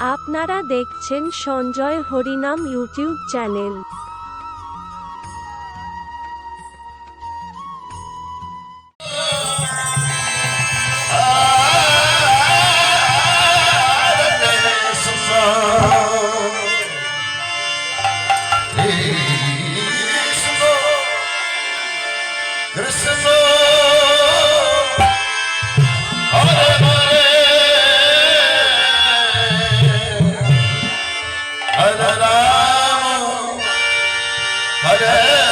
আপনারা দেখছেন Sanjay Harinam YouTube channel. Hare Hare Ram. Hare